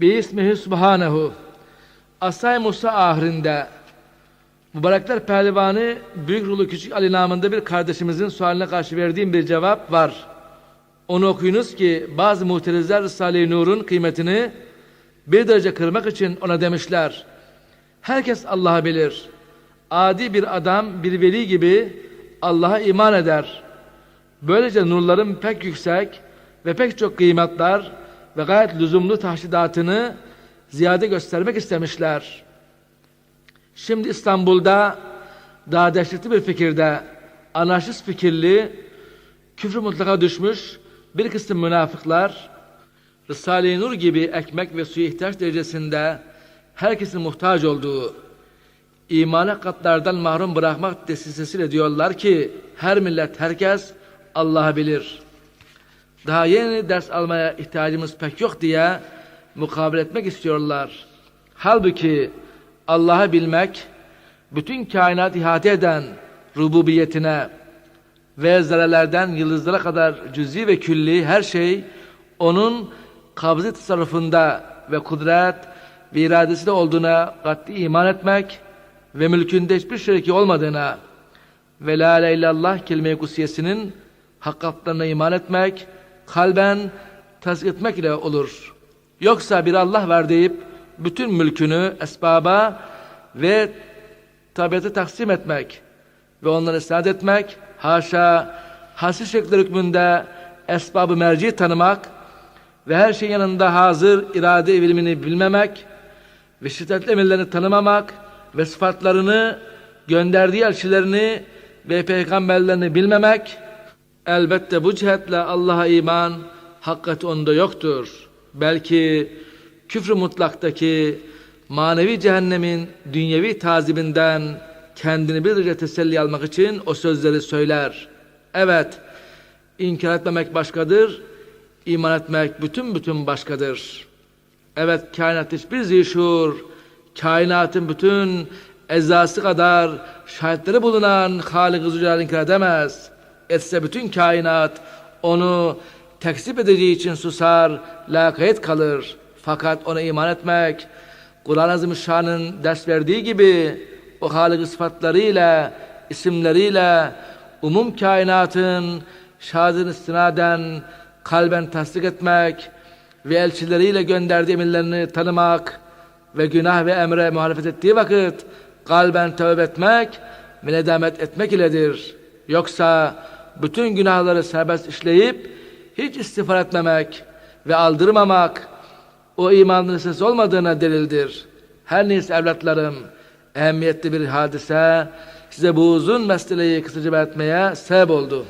Bismihi Subhanehu. Asay Musa ahirinde Mübarekler Pehlivanı Büyük Rulu Küçük Ali namında bir kardeşimizin sualine karşı verdiğim bir cevap var. Onu okuyunuz ki bazı muhterizler Risale-i Nur'un kıymetini bir derece kırmak için ona demişler. Herkes Allah'ı bilir. Adi bir adam bir veli gibi Allah'a iman eder. Böylece nurların pek yüksek ve pek çok kıymetler ve gayet lüzumlu tahsidatını ziyade göstermek istemişler. Şimdi İstanbul'da daha dehşetli bir fikirde anarşist fikirli, küfrü mutlaka düşmüş bir kısım münafıklar, Risale-i Nur gibi ekmek ve suya ihtiyaç derecesinde herkesin muhtaç olduğu, imana katlardan mahrum bırakmak desisesiyle diyorlar ki, her millet, herkes Allah'ı bilir. Daha yeni ders almaya ihtiyacımız pek yok diye mukabele etmek istiyorlar. Halbuki Allah'ı bilmek, bütün kainat ihate eden rububiyetine ve zerrelerden yıldızlara kadar cüzi ve külli her şey onun kabzı tasarrufunda ve kudret ve iradesinde olduğuna kat'i iman etmek ve mülkünde hiçbir şeriki olmadığına ve la ilahe illallah kelime-i kutsiyesinin hakikatlerine iman etmek, kalben tasdik etmek ile olur. Yoksa bir Allah var deyip bütün mülkünü esbaba ve tabiatı taksim etmek ve onları isnat etmek, haşa hasis şekli hükmünde esbabı merci tanımak ve her şeyin yanında hazır irade ilimini bilmemek ve şiddetli emirlerini tanımamak ve sıfatlarını, gönderdiği elçilerini ve peygamberlerini bilmemek, elbette bu cihetle Allah'a iman, hakikati onda yoktur. Belki küfrü mutlaktaki manevi cehennemin dünyevi tazibinden kendini bir derece teselli almak için o sözleri söyler. Evet, inkar etmemek başkadır, iman etmek bütün bütün başkadır. Evet, kainat hiçbir zişur, kainatın bütün eczası kadar şahitleri bulunan Halik-i inkar edemez. Etse bütün kainat onu tekzip edeceği için susar, lakayet kalır. Fakat ona iman etmek, Kur'an-ı Azimüşşan'ın ders verdiği gibi o Halik sıfatlarıyla, isimleriyle umum kainatın şahidin istinaden kalben tasdik etmek ve elçileriyle gönderdiği emirlerini tanımak ve günah ve emre muhalefet ettiği vakit kalben tövbe etmek ve nedamet etmek iledir. Yoksa bütün günahları serbest işleyip hiç istiğfar etmemek ve aldırmamak o imanın esas olmadığına delildir. Her neyse evlatlarım, ehemmiyetli bir hadise size bu uzun meseleyi kısaca belirtmeye sebep oldu.